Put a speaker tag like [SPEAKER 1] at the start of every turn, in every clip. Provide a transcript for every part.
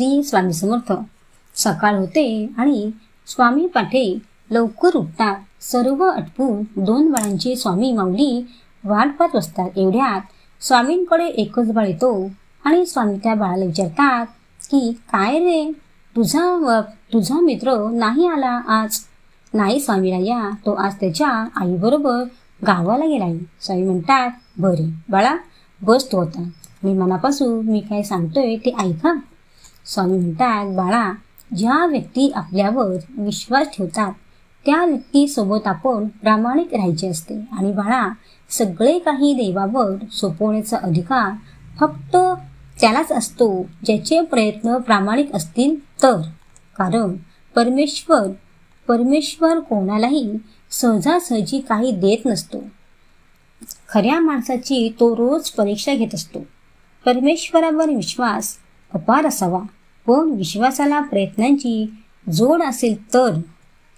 [SPEAKER 1] श्री स्वामी समर्थ. सकाळ होते आणि स्वामी पाठे लवकर उठतात. सर्व अटपून दोन बाळांची स्वामी माऊली वाट पाहत बसतात. एवढ्यात स्वामींकडे एकच बाळ येतो आणि स्वामी त्या बाळाला विचारतात की काय रे? तुझा व तुझा मित्र नाही आला आज? नाही स्वामीराया तो आज त्याच्या आईबरोबर गावाला गेलाय. स्वामी म्हणतात बरे बाळा बस तो आता. मी मनापासून मी काय सांगतोय ते ऐका. स्वामी म्हणतात बाळा ज्या व्यक्ती आपल्यावर विश्वास ठेवतात त्या व्यक्तीसोबत आपण प्रामाणिक राहायचे असते. आणि बाळा सगळे काही देवावर सोपवण्याचा अधिकार फक्त त्यालाच असतो ज्याचे प्रयत्न प्रामाणिक असतील तर. कारण परमेश्वर परमेश्वर कोणालाही सहजासहजी काही देत नसतो. खऱ्या माणसाची तो रोज परीक्षा घेत असतो. परमेश्वरावर विश्वास अपार असावा. पण विश्वासाला प्रयत्नांची जोड असेल तर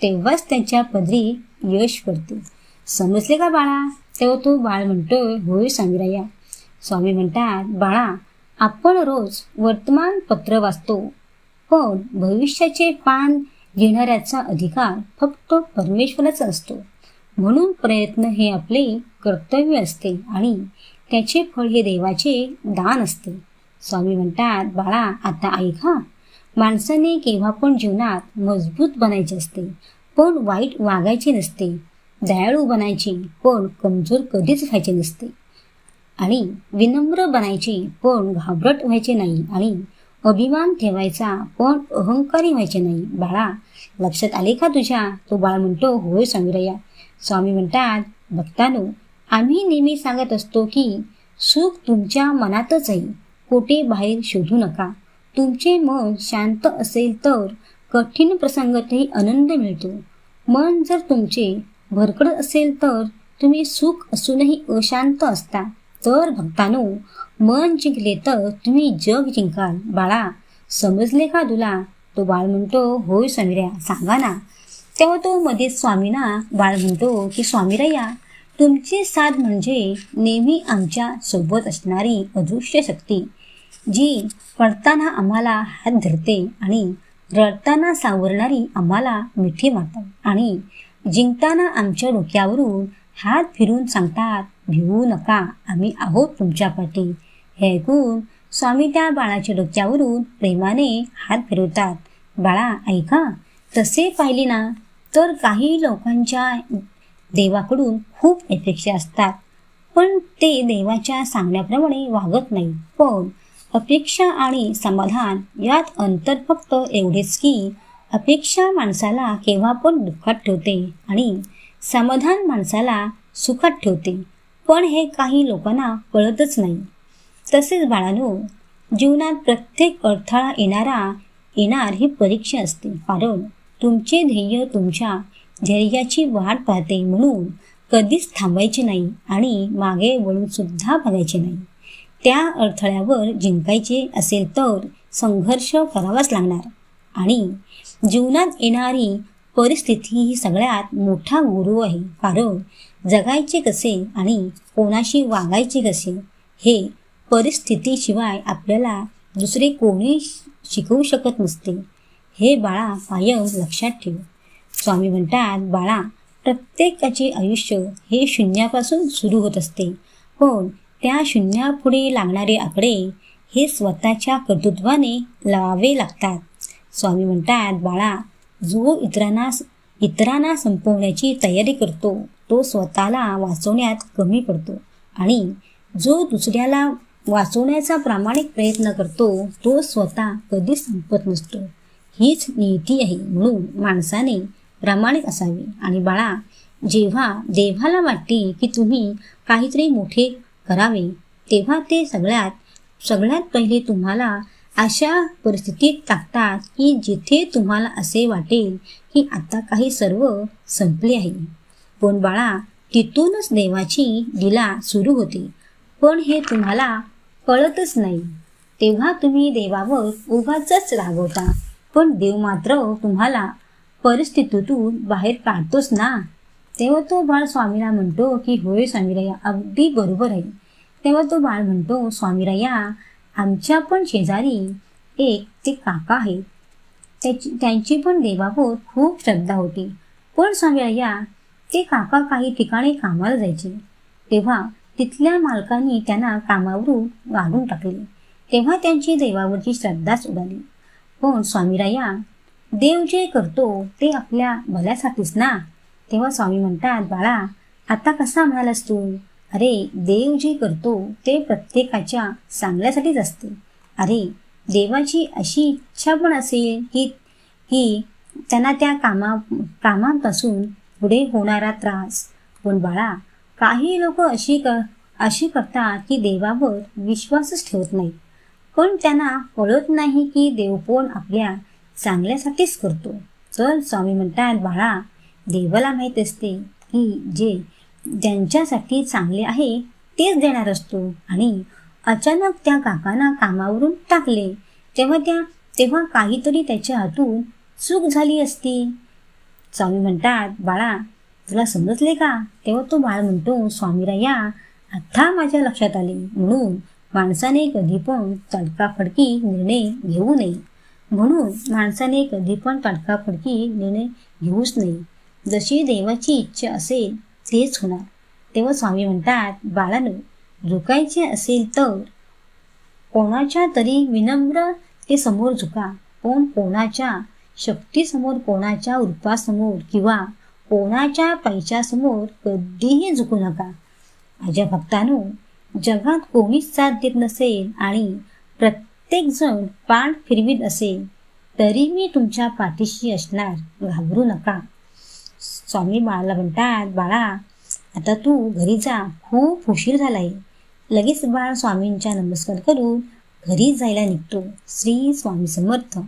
[SPEAKER 1] तेव्हाच त्यांच्या पदरी यश पडते. समजले का बाळा? तेव्हा तो बाळ म्हणतोय होय स्वामीराया स्वामी म्हणतात बाळा आपण रोज वर्तमानपत्र वाचतो पण भविष्याचे पान घेणाऱ्याचा अधिकार फक्त परमेश्वरच असतो. म्हणून प्रयत्न हे आपले कर्तव्य असते आणि त्याचे फळ हे देवाचे दान असते. स्वामी म्हणतात बाळा आता ऐका माणसाने केव्हा पण जीवनात मजबूत बनायचे असते पण वाईट वागायचे नसते. दयाळू बनायचे पण कमजोर कधीच व्हायचे नसते. आणि विनम्र बनायचे पण घाबरट व्हायचे नाही. आणि अभिमान ठेवायचा पण अहंकारी व्हायचे नाही. बाळा लक्षात आले का तुझ्या? तो बाळ म्हणतो होय स्वामीराया. स्वामी म्हणतात भक्तानो आम्ही नेहमी सांगत असतो की सुख तुमच्या मनातच आहे. कोठे बाहेर शोधू नका. तुमचे मन शांत असेल तर कठीण प्रसंगातही आनंद मिळतो. मन जर तुमचे भरकड असेल तर तुम्ही सुख असूनही अशांत असता. तर भक्तानो मन जिंकले तर तुम्ही जग जिंकाल. बाळा समजले का तुला? तो बाळ म्हणतो होय स्वामीऱ्या सांगा ना. तेव्हा तो मध्ये स्वामीना बाळ म्हणतो की स्वामीराया तुमची साथ म्हणजे नेहमी आमच्यासोबत असणारी अदृश्य शक्ती. जी पडताना आम्हाला हात धरते आणि रडताना सावरणारी आम्हाला मिठी मारतात आणि जिंकताना आमच्या डोक्यावरून हात फिरून सांगतात भिवू नका आम्ही आहोत तुमच्या पाठी. हे ऐकून स्वामी त्या बाळाच्या डोक्यावरून प्रेमाने हात फिरवतात. बाळा ऐका तसे पाहिले ना तर काही लोकांच्या देवाकडून खूप अपेक्षा असतात पण ते देवाच्या सांगण्याप्रमाणे वागत नाही पण अपेक्षा आणि समाधान यात अंतर फक्त एवढेच की अपेक्षा माणसाला केव्हा पण दुःखात ठेवते आणि समाधान माणसाला सुखात ठेवते. पण हे काही लोकांना कळतच नाही. तसेच बाळानो जीवनात प्रत्येक अडथळा येणारा येणार ही परीक्षा असते. कारण तुमचे ध्येय तुमच्या धैर्याची वाट पाहते म्हणून कधीच थांबायचे नाही आणि मागे वळून सुद्धा बघायचे नाही. त्या अडथळ्यावर जिंकायचे असेल तर संघर्ष करावाच लागणार. आणि जीवनात येणारी परिस्थिती ही सगळ्यात मोठा गुरु आहे. कारण जगायचे कसे आणि कोणाशी वागायचे कसे हे परिस्थितीशिवाय आपल्याला दुसरे कोणी शिकवू शकत नसते. हे बाळा कायम लक्षात ठेव. स्वामी म्हणतात बाळा प्रत्येकाचे आयुष्य हे शून्यापासून सुरू होत असते. पण त्या शून्यापुढे लागणारे आकडे हे स्वतःच्या कर्तृत्वाने लावावे लागतात. स्वामी म्हणतात बाळा जो इतरांना इतरांना संपवण्याची तयारी करतो तो स्वतःला वाचवण्यात कमी पडतो आणि जो दुसऱ्याला वाचवण्याचा प्रामाणिक प्रयत्न करतो तो स्वतः कधीच संपत नसतो. हीच नीती आहे म्हणून माणसाने प्रामाणिक असावे. आणि बाळा जेव्हा देवाला वाटते की तुम्ही काहीतरी मोठे करावे. तेव्हा ते सगळ्यात सगळ्यात पहिले तुम्हाला अशा परिस्थितीत टाकतात की जिथे तुम्हाला असे वाटेल की आता काही सर्व संपले आहे. पण बाळा तिथूनच देवाची लीला सुरू होते. पण हे तुम्हाला कळतच नाही. तेव्हा तुम्ही देवावर उगाच रागवता. पण देव मात्र तुम्हाला परिस्थितीतून बाहेर काढतोच ना. तेव्हा तो बाळ स्वामीला म्हणतो की होय स्वामीराया अगदी बरोबर आहे. तेव्हा तो बाळ म्हणतो स्वामीराया आमच्या पण शेजारी एक ते काका आहेत. त्याची त्यांची पण देवावर खूप श्रद्धा होती. पण स्वामीराया ते काका काही ठिकाणी कामाला जायचे. तेव्हा तिथल्या मालकांनी त्यांना कामावरून वाढून टाकले. तेव्हा त्यांची देवावरची श्रद्धाच उडाली पण हो स्वामीराया देव जे करतो ते आपल्या भल्यासाठीच ना? तेव्हा स्वामी म्हणतात बाळा आता कसा म्हणालास तू? अरे देव जे करतो ते प्रत्येकाच्या चांगल्यासाठीच असते. अरे देवाची अशी इच्छा पण असेल की की त्यांना त्या कामा कामापासून पुढे होणारा त्रास. पण बाळा काही लोक अशी क अशी करतात की देवावर विश्वासच ठेवत नाहीत. पण त्यांना कळत नाही की देव पण आपल्या चांगल्यासाठीच करतो. तर स्वामी म्हणतात बाळा देवाला माहीत असते की जे ज्यांच्यासाठी चांगले आहे तेच देणार असतो. आणि अचानक त्या काकांना कामावरून टाकले. तेव्हा त्या तेव्हा काहीतरी त्याच्या हातून चूक झाली असती. स्वामी म्हणतात बाळा तुला समजले का? तेव्हा तो बाळ म्हणतो स्वामीराया आता माझ्या लक्षात आले. म्हणून माणसाने कधी पण तडकाफडकी निर्णय घेऊ नये. म्हणून माणसाने कधी पण तडकाफडकी निर्णय घेऊच नाही जशी देवाची इच्छा असेल तेच होणार. तेव्हा स्वामी म्हणतात बाळानं झुकायचे असेल तर कोणाच्या तरी विनम्र ते समोर झुका. कोण कोणाच्या शक्तीसमोर कोणाच्या रूपासमोर किंवा कोणाच्या पैशासमोर कधीही झुकू नका. माझ्या भक्तानो जगात कोणीच साथ देत नसेल आणि प्रत्येकजण पाठ फिरवीत असेल तरी मी तुमच्या पाठीशी असणार. घाबरू नका. स्वामी बाळाला म्हणतात बाळा आता तू घरी जा खूप उशीर झालाय. लगेच बाळ स्वामींच्या नमस्कार करून घरी जायला निघतो. श्री स्वामी समर्थ.